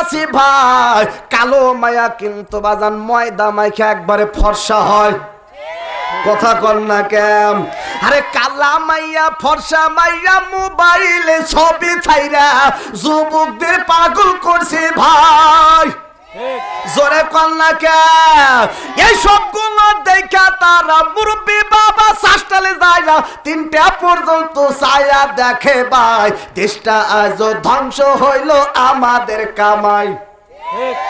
আছি ভাই কালো মায়া কিন্তু বাজান ময়দা মাইখা একবারে ফর্সা হয়। কথা কর না কেম? আরে কালা মাইয়া ফর্সা মাইয়া মোবাইলে ছবি ছাইরা যুবকদের পাগল করছে ভাই। জোরে কন্যা কে এই সবগুলো দেখা তারা মুরব্বী বাবা শাসটালে যায় না। তিনটা পর্যন্ত ছায়া দেখে ভাই। দেশটা আজ ধ্বংস হইল আমাদের কামাই।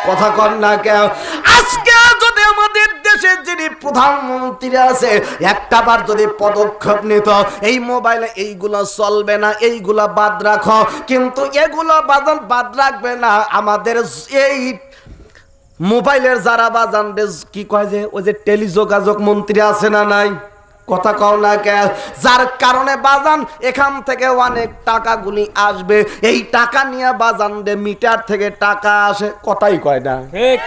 কথা কন না কেউ। আজকে যদি আমাদের দেশের যিনি প্রধানমন্ত্রী আছে, একটা বার যদি পদক্ষেপ নিত, এই মোবাইলে এইগুলো চলবে না, এইগুলো বাদ রাখো। কিন্তু এগুলো বাজান বাদ রাখবে না। আমাদের এই মোবাইলের যারা বাজান বেশ কি কয় যে ওই যে টেলিযোগাযোগ মন্ত্রী আছে না নাই? কথা কও না কে? যার কারণে বাজান এখান থেকে অনেক টাকা টাকাগুলি আসবে। এই টাকা নিয়ে বাজান দে মিটার থেকে টাকা আসে কথাই কয় না। ঠিক।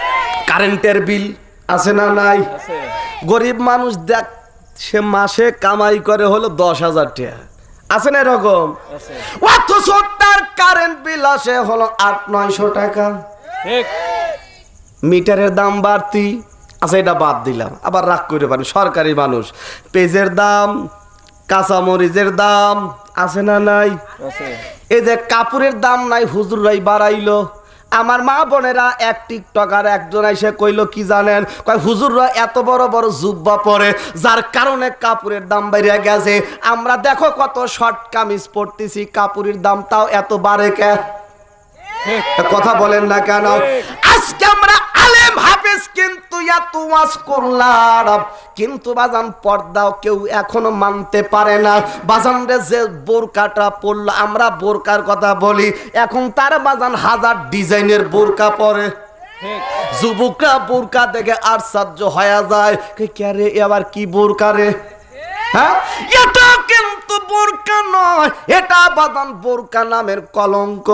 কারেন্টের বিল আছে না নাই? আছে। গরিব মানুষ দেখ সে মাসে কামাই করে হলো দশ হাজার টাকা। আছে না এরকম? আছে। অথচ তার কারেন্ট বিল আসে হলো আট নয়শো টাকা। ঠিক। মিটারের দাম বাড়তি। আচ্ছা এটা বাদ দিলাম। আবার রাগ করে পারি সরকারি মানুষ। পেজের দাম কাঁচামরিচের দাম আছে না নাই? এই যে কাপড়ের দাম নাই হুজুরাই বাড়াইলো। আমার মা বোনেরা এক টিকটকার একজন এসে কইল কি জানেন? কয় হুজুররা এত বড় বড় জুব্বা পরে যার কারণে কাপড়ের দাম বেড়ে গেছে। আমরা দেখো কত শর্ট কামিজ পরতেছি কাপড়ের দাম তাও এত বাড়ে কে? কথা বলেন না কেন? আজকে আমরা আলেম হাফেজ কিন্তু এত ওয়াজ করলাম। কিন্তু বাজান পর্দাও কেউ এখনও মানতে পারে না। বাজান রে যে বোরকাটা পড়ল আমরা বোরকার কথা বলি। এখন তার বাজান হাজার ডিজাইনের বোরকা পরে। যুবকরা বোরকা দেখে আশ্চর্য হয়ে যায়। কে কে রে এবার কি বোরকা রে? হ্যাঁ? এটা কিন্তু বোরকা নয়। এটা বাদান বোরকা নামের কলঙ্ক।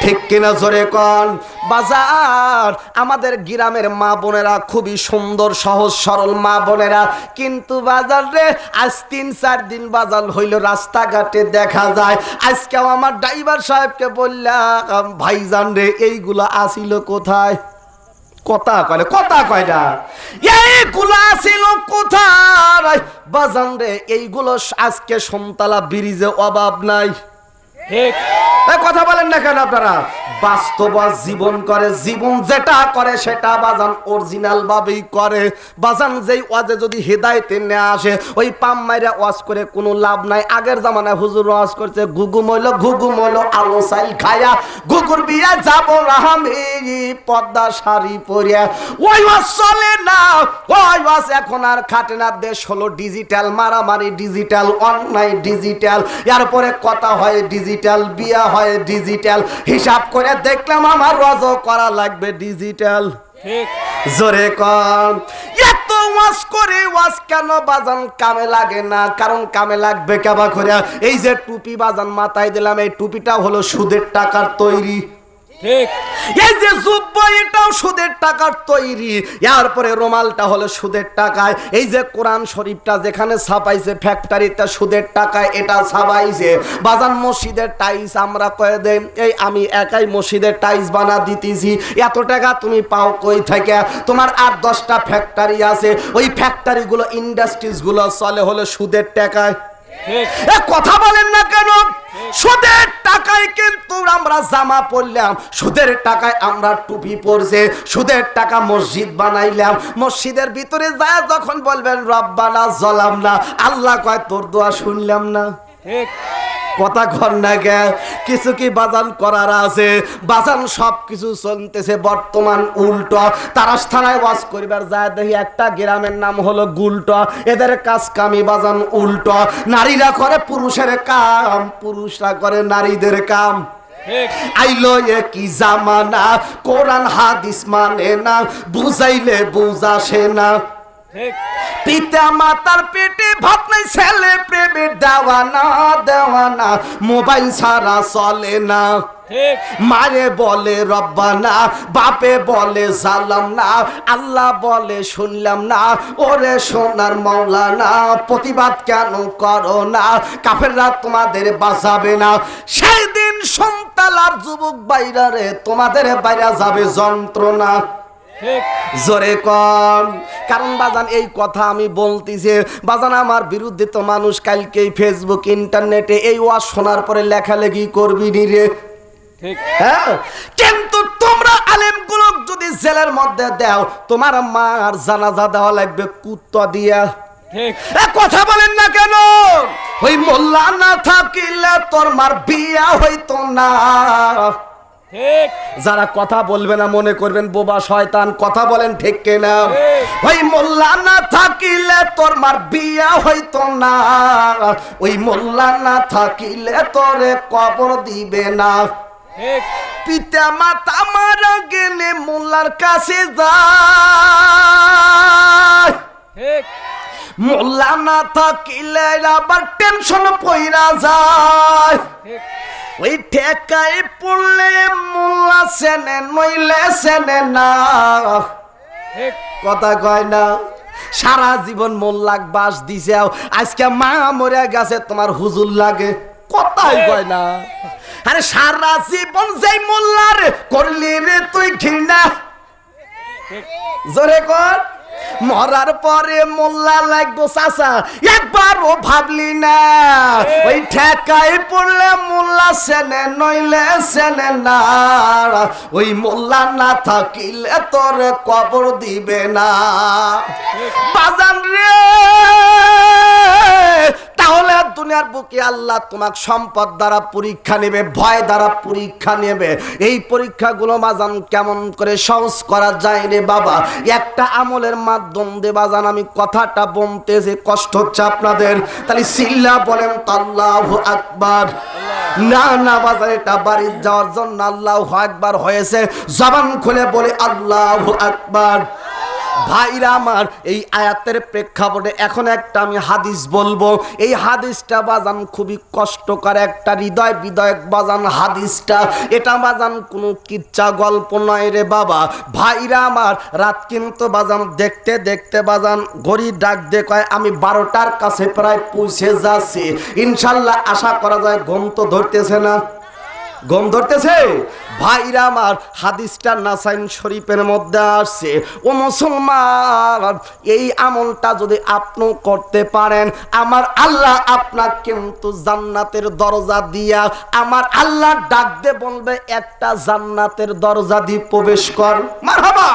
ঠিক। কিনা জোরে কন? বাজার, আমাদের গ্রামের মা বোনেরা খুবই সুন্দর, সহজ, সরল মা বোনেরা। কিন্তু বাজার রে, আজ তিন, চার দিন বাজার হইল, রাস্তাঘাটে দেখা যায়। আজকেও আমার ড্রাইভার সাহেবকে বললাম, ভাইজান রে, এইগুলো আসিল কোথায়? কথা কয় কথা কয় না। এইগুলো কোথায়? বাজান রে, এইগুলো আজকে সমতলা ব্রিজে অভাব নাই। ঠিক। কথা বলেন না কেন আপনারা? বাস্তব জীবন করে, জীবন যেটা করে, সেটা বাজান অরিজিনাল ভাবেই করে। বাজান যেই ওয়াজে যদি হেদায়েতে নিয়ে আসে, ওই পাম মাইরা ওয়াজ করে কোনো লাভ নাই। আগের জামানায় হুজুর ওয়াজ করছে, ঘুঘু মইল ঘুঘু মইল, আলো সাইল খায়া। ঘুঘুর বিয়া যাব রাহামি পদ্মা শাড়ি পরিয়া। ওই ওয়াজ চলে না, ওই ওয়াজ এখন আর খাটে না। দেশ হলো ডিজিটাল মারামারি ডিজিটাল অনলাইন ডিজিটাল এরপরে কথা হয় ডিজিটাল বিয়া হয় ডিজিটাল হিসাব করে দেখলাম আমার রজ করা লাগবে ডিজিটাল জোরে কম। এত ওয়াজ করে ওয়াজ কেন বাজান কামে লাগে না? কারণ কামে লাগবে কেবা করে এই যে টুপি বাজান মাথায় দিলাম এই টুপিটা হলো সুদের টাকার তৈরি। ঠিক। এই যে জুব্ব, এটাও সুদের টাকার তৈরি। এরপরে রোমালটা হলো সুদের টাকায়। এই যে কোরআন শরীফটা যেখানে ছাপাইছে, ফ্যাক্টরিতে সুদের টাকায় এটা ছাপাইছে। বাজান মসজিদের টাইস আমরা কয়ে দেই, এই আমি একাই মসজিদের টাইস বানা দিতেছি। এত টাকা তুমি পাও কই থেকে? তোমার আর দশটা ফ্যাক্টরি আছে। ওই ফ্যাক্টরিগুলো, ইন্ডাস্ট্রিজগুলো চলে হলো সুদের টাকায়। কথা বলেন না কেন? সুদের টাকায় কিন্তু আমরা জামা পরলাম, সুদের টাকায় আমরা টুপি পরছে, সুদের টাকা মসজিদ বানাইলাম, মসজিদের ভিতরে যা যখন বলবেন, রব্বানা জলাম না আল্লাহ কয়, তোর দোয়া শুনলাম না। ঠিক। কথা ঘর না গে কিছু কি বাজান করার আছে? বাজান সব কিছু চলতেছে বর্তমান উল্টো। তারা থানায় ওয়াজ করিবার যায় দেখি একটা গ্রামের নাম হলো গুলটো। এদের কাজ কামি বাজান উল্টো। নারীরা করে পুরুষের কাম। পুরুষরা করে নারীদের কাম। আইলো এ কি জামানা? কোরআন হাদিস মানে না। বুঝাইলে বুঝাসে না। পিতা মাতার পেটে ভাত নাই ছেলে প্রেমে দেওয়ানা দেওয়ানা মোবাইল ছাড়া চলে না। মারে বলে রব্বানা বাপে বলে জালাম না আল্লাহ বলে শুনলাম না ওরে সোনার মৌলানা প্রতিবাদ কেন করো না? কাফেররা তোমাদের বাঁচাবে না। সেই দিন সন্তালার যুবক বাইরারে তোমাদের বাইরা যাবে যন্ত্রণা। জোরে কম কারণ বাজান এই কথা আমি বলতেছি বাজান আমার বিরুদ্ধে তো মানুষ কালকেই ফেসবুক ইন্টারনেটে এই ওয়াজ শোনার পরে লেখালেখি করবি নি রে। হ্যাঁ? কিন্তু তোমরা আলেমগুলো যদি জেলের মধ্যে দাও তোমার মার জানাজা দেওয়া লাগবে কুত্তা দিয়া। কথা বলেন না কেন? ওই মোল্লা না থাকিলে তোর মার বিয়া হইতো না। যারা কথা বলবে না মনে করবেন বোবা শয়তান কথা বলেন ঠিক কিনা? ওই মোল্লা না থাকিলে তোর মার বিয়া হইতো না। ওই মোল্লা না থাকিলে তোরে কবর দিবে না। পিতা মাতা মারা গেলে মোল্লার কাছে যায় মোল্লা না থাকিলে আবার টেনশন পইরা যায়। ওই ঠেকায় পড়লে মোল্লা সেনে নইলে সেনে না। কথা কয় না সারা জীবন মোল্লাক বাস দিছে আজকে মা মরে গেছে তোমার হুজুর লাগে। কথাই কয় না। আরে সারা জীবন যেই মোল্লার করলি রে তুই ঘৃণা। জোরে কর। মরার পরে মোল্লা লাগবো চাচা, একবারও ভাবলি না। ওই ঠেকাই পড়লে মোল্লা সেনে নইলে সেনে না। ওই মোল্লা না থাকিলে তোর কবর দিবে না। বাজান রে তাহলে দুনিয়ার বুকে আল্লাহ তোমাক সম্পদ দ্বারা পরীক্ষা নেবে, ভয় দ্বারা পরীক্ষা নেবে। এই পরীক্ষাগুলো বাজান কেমন করে সহজ করা যায় রে বাবা? একটা আমলের মাধ্যম দিয়ে বাজান, আমি কথাটা বলতেছি, কষ্ট হচ্ছে আপনাদের। তাহলে সিল্লা বলেন আল্লাহ আকবার। না না বাজার এটা বাড়ির যাওয়ার জন্য আল্লাহ আকবার হয়েছে। জবান খুলে বলে, আল্লাহ আকবার। ভাইরা আমার, এই আয়াতের প্রেক্ষাপটে এখন একটা আমি হাদিস বলব। এই হাদিসটা বাজান খুবই কষ্টকর একটা হৃদয় বিদয়ক বাজান হাদিসটা। এটা বাজান কোনো কিচ্ছা গল্প নয় রে বাবা। ভাইরা আমার, রাত কিন্তু বাজান দেখতে দেখতে বাজান ঘড়ি ডাক দিয়ে কয়, আমি বারোটার কাছে প্রায় পৌঁছে যাচ্ছি। ইনশাল্লাহ আশা করা যায় ঘুম তো ধরতেছে না। গম ধরতেছে? ভাইরা আমার হাদিসটা নাসাইন শরীফের মধ্যে আসছে। ও মুসলমান এই আমলটা যদি আপনি করতে পারেন, আমার আল্লাহ আপনার কিন্তু জান্নাতের দরজা দিয়া, আমার আল্লাহ ডাক দে বলবে, একটা জান্নাতের দরজা দিয়ে প্রবেশ কর। মারহাবা!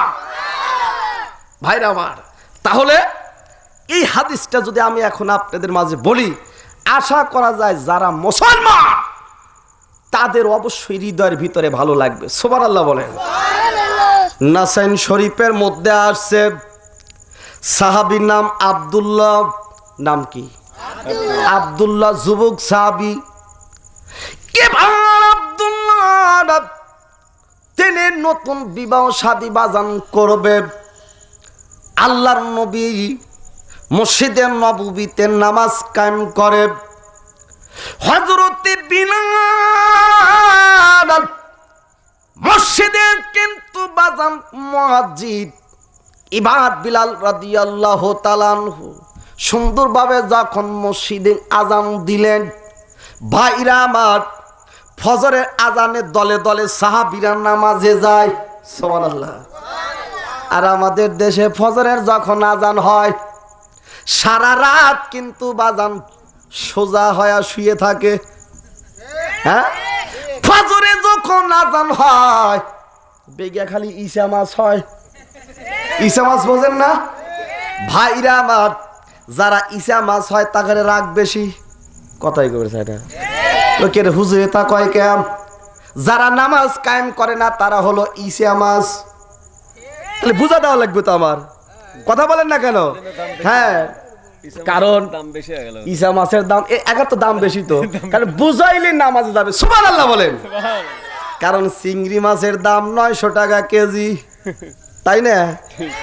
ভাইরা আমার তাহলে এই হাদিসটা যদি আমি এখন আপনাদের মাঝে বলি, আশা করা যায় যারা মুসলমান তাদের অবশ্যই হৃদয়ের ভিতরে ভালো লাগবে। সোবার আল্লাহ বলেন। নাসাইন শরীফের মধ্যে আসছে সাহাবির নাম আব্দুল্লাহ নাম কি? আব্দুল্লাহ। যুবক সাহাবি। আব্দুল্লাহ তিনি নতুন বিবাহ শাদী বাজান করবে। আল্লাহর নবী মসজিদের নববীতে নামাজ কায়েম করে। হজরতে বিনাল কিন্তু বাজান ইবাদ বিলাল তালানহু সুন্দরভাবে যখন মসজিদে আজান দিলেন, ভাইরা আমার, ফজরের আজানে দলে দলে সাহাবিরা নামাজে যায়। সুবহানাল্লাহ। আর আমাদের দেশে ফজরের যখন আজান হয়, সারা রাত কিন্তু বাজান সোজা হয়ে শুয়ে থাকে। হ্যাঁ? ফজরে যখন আজান হয় বেগিয়া খালি ইসা মাছ হয়। ইসা মাছ বোঝেন না? ভাইরা আমার, যারা ইসা মাছ হয় তাকে রাগ বেশি। কথাই করেছে এটা। লোকের হুজুরে তা কয় কেম যারা নামাজ কায়েম করে না, তারা হলো ইসা মাছ। তাহলে বুঝা দেওয়া লাগবে তো আমার। কথা বলেন না কেন? হ্যাঁ। কারণ ইসা মাছের দাম একার তো দাম বেশি তো। কারণ বুঝাইলে নামাজে যাবে। আল্লাহ বলেন। কারণ চিংড়ি মাছের দাম নয়শো টাকা কেজি। তাই না?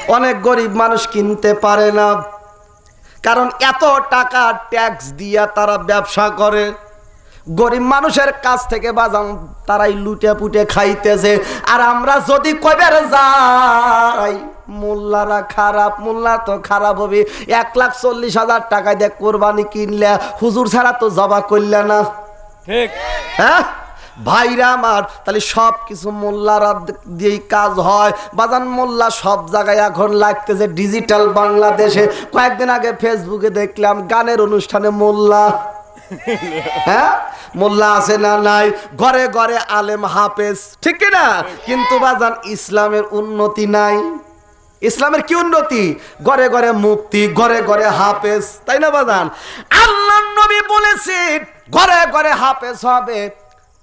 অনেক গরিব মানুষ কিনতে পারে না। কারণ এত টাকা ট্যাক্স দিয়া তারা ব্যবসা করে। গরিব মানুষের কাছ থেকে বাজান তারাই লুটে পুটে খাইতেছে। আর আমরা যদি কবের যাই মোল্লারা খারাপ মোল্লা তো খারাপ হবে। এক লাখ চল্লিশ হাজার টাকা দিয়ে কোরবানি কিনলে হুজুর ছাড়া তো জবা করলে না। ঠিক। হ্যাঁ? ভাইরা আমার তাহলে সব কিছু মোল্লারা দিয়েই কাজ হয়। বাজান মোল্লা সব জায়গায় এখন লাগতেছে ডিজিটাল বাংলাদেশে। কয়েকদিন আগে ফেসবুকে দেখলাম গানের অনুষ্ঠানে মোল্লা। হ্যাঁ? মোল্লা আছে না নাই? ঘরে ঘরে আলেম হাফেজ। ঠিক না? কিন্তু বাজান ইসলামের উন্নতি নাই। ইসলামের কি উন্নতি? ঘরে ঘরে মুক্তি, ঘরে ঘরে হাফেজ, তাই না বাজান? আল্লাহ নবী বলেছেন, ঘরে ঘরে হাফেজ হবে।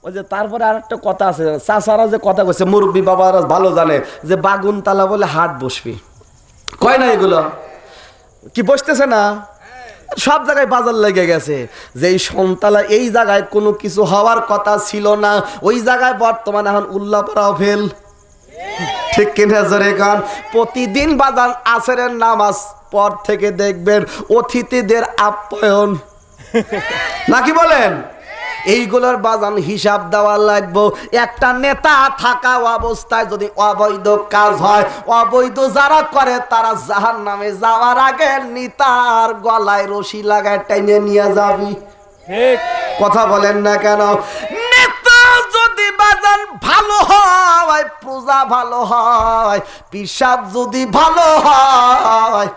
ওই যে তারপরে আর একটা কথা আছে চাষারা যে কথা কইছে, মুরব্বী বাবারা ভালো জানে, যে বাগুনতলা বলে হাট বসবি। কয় না এগুলো? কি বসতেছে না? সব জায়গায় বাজার লেগে গেছে। যে এই সন্তালা এই জায়গায় কোনো কিছু হওয়ার কথা ছিল না। ওই জায়গায় বর্তমানে এখন উল্লাপাড়া ফেল ঠিক কিনা জোরে গান? প্রতিদিন বাজান আসরের নামাজ পর থেকে দেখবেন অতিথিদের আপ্যায়ন। নাকি বলেন? এইগুলোর বাজান হিসাব দেওয়া লাগবো। একটা নেতা থাকা অবস্থায় যদি অবৈধ কাজ হয় অবৈধ যারা করে তারা জাহান নামে যাওয়ার আগে নিতার গলায় রশি লাগায় টেনে নিয়ে যাবি। কথা বলেন না কেন? ভালো হয় পূজা ভালো হয় পিসাব যদি ভালো হয়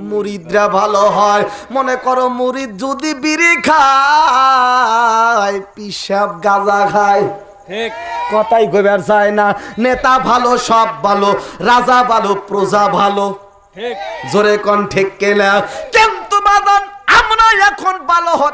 মুরিদরা ভালো হয়। মনে করো মুরিদ যদি বিড়ি খায় পিসাব গাঁজা খায়। ঠিক। কথাই গোবার যায় না। নেতা ভালো সব ভালো রাজা ভালো প্রজা ভালো। ঠিক। জোরে কন ঠিক কেনা কিন্তু বাদান আমরা এখন ভালো